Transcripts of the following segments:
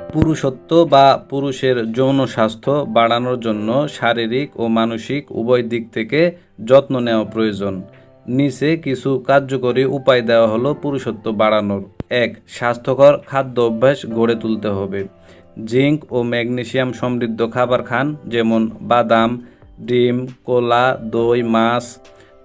পুরুষত্ব বা পুরুষের যৌন স্বাস্থ্য বাড়ানোর জন্য শারীরিক ও মানসিক উভয় দিক থেকে যত্ন নেওয়া প্রয়োজন। নিচে কিছু কার্যকরী উপায় দেওয়া হলো পুরুষত্ব বাড়ানোর। এক, স্বাস্থ্যকর খাদ্য অভ্যাস গড়ে তুলতে হবে। জিঙ্ক ও ম্যাগনেসিয়াম সমৃদ্ধ খাবার খান, যেমন বাদাম, ডিম, কোলা, দই, মাছ।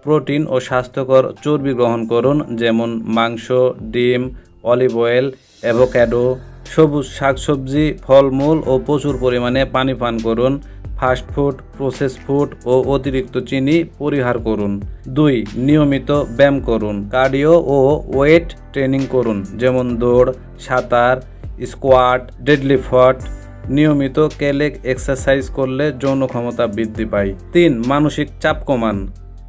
প্রোটিন ও স্বাস্থ্যকর চর্বি গ্রহণ করুন, যেমন মাংস, ডিম, অলিভ অয়েল, অ্যাভোক্যাডো। সবুজ শাকসবজি, ফলমূল ও প্রচুর পরিমাণে পানি পান করুন। ফাস্ট ফুড প্রসেস ফুড ও অতিরিক্ত চিনি পরিহার করুন। দুই, নিয়মিত ব্যায়াম করুন। কার্ডিও ও ওয়েট ট্রেনিং করুন, যেমন দৌড়, সাঁতার স্কোয়াট ডেডলিফট নিয়মিত কেলেক এক্সারসাইজ করলে যৌন ক্ষমতা বৃদ্ধি পায়। তিন, মানসিক চাপ কমান।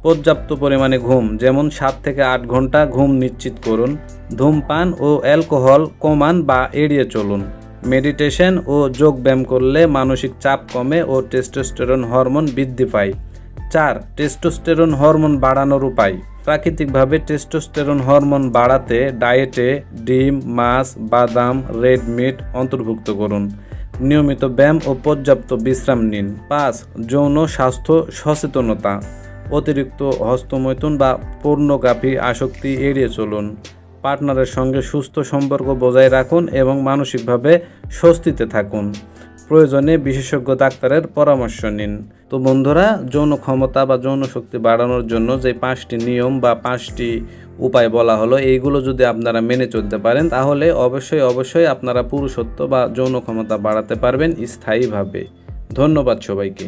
পর্যাপ্ত পরিমাণে ঘুম, যেমন সাত থেকে আট ঘণ্টা ঘুম নিশ্চিত করুন। ধূমপান ও অ্যালকোহল কমান বা এড়িয়ে চলুন। মেডিটেশন ও যোগ ব্যায়াম করলে মানসিক চাপ কমে ও টেস্টোস্টেরন হরমোন বৃদ্ধি পায়। চার টেস্টোস্টেরন হরমোন বাড়ানোর উপায়। প্রাকৃতিকভাবে টেস্টোস্টেরন হরমোন বাড়াতে ডায়েটে ডিম, মাছ, বাদাম রেড মিট অন্তর্ভুক্ত করুন। নিয়মিত ব্যায়াম ও পর্যাপ্ত বিশ্রাম নিন। পাঁচ, যৌন স্বাস্থ্য সচেতনতা। অতিরিক্ত হস্তমৈথুন বা পূর্ণগাভী আসক্তি এড়িয়ে চলুন। পার্টনারের সঙ্গে সুস্থ সম্পর্ক বজায় রাখুন এবং মানসিকভাবে স্বস্তিতে থাকুন। প্রয়োজনে বিশেষজ্ঞ ডাক্তারের পরামর্শ নিন। তো বন্ধুরা, যৌন ক্ষমতা বা যৌন শক্তি বাড়ানোর জন্য যে পাঁচটি নিয়ম বা পাঁচটি উপায় বলা হলো, এইগুলো যদি আপনারা মেনে চলতে পারেন, তাহলে অবশ্যই অবশ্যই আপনারা পুরুষত্ব বা যৌন ক্ষমতা বাড়াতে পারবেন স্থায়ীভাবে। ধন্যবাদ সবাইকে।